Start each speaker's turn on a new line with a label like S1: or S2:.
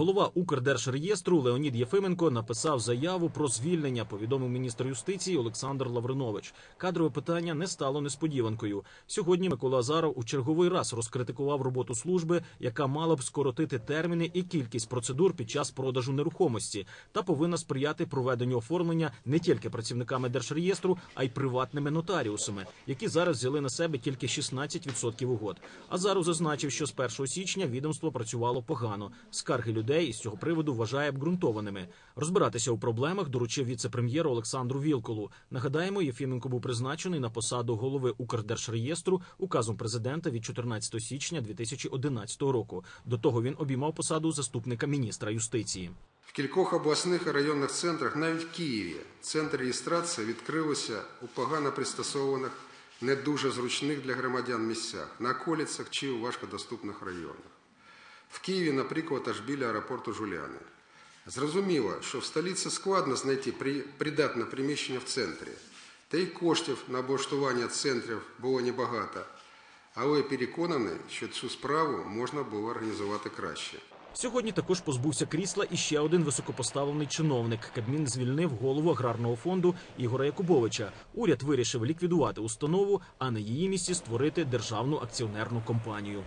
S1: Голова Укрдержреєстру Леонід Єфименко написав заяву про звільнення. Повідомив міністр юстиції Олександр Лавринович. Кадрове питання не стало несподіванкою. Сьогодні Микола Азаров у черговий раз розкритикував роботу служби, яка мала б скоротити терміни і кількість процедур під час продажу нерухомості, та повинна сприяти проведенню оформлення не тільки працівниками держреєстру, а й приватними нотаріусами, які зараз взяли на себе тільки 16% угод. Азаров зазначив, що з 1 січня відомство працювало погано. Скарги людей із цього приводу вважає обґрунтованими. Розбиратися у проблемах доручив віце-прем'єру Олександру Вілколу. Нагадаємо, Єфіменко був призначений на посаду голови Укрдержреєстру указом президента від 14 січня 2011 року. До того він обіймав посаду заступника міністра юстиції.
S2: В кількох обласних і районних центрах, навіть в Києві, центр реєстрації відкрилися у погано пристосованих, не дуже зручних для громадян місцях, на околицях чи у важкодоступних районах. В Києві, наприклад, аж біля аеропорту Жуляни. Зрозуміло, що в столиці складно знайти при- придатне приміщення в центрі, та й коштів на облаштування центрів було небагато, але переконаний, що цю справу можна було організувати краще.
S1: Сьогодні також позбувся крісла і ще один високопоставлений чиновник. Кабмін звільнив голову аграрного фонду Ігора Якубовича. Уряд вирішив ліквідувати установу, а на її місці створити державну акціонерну компанію.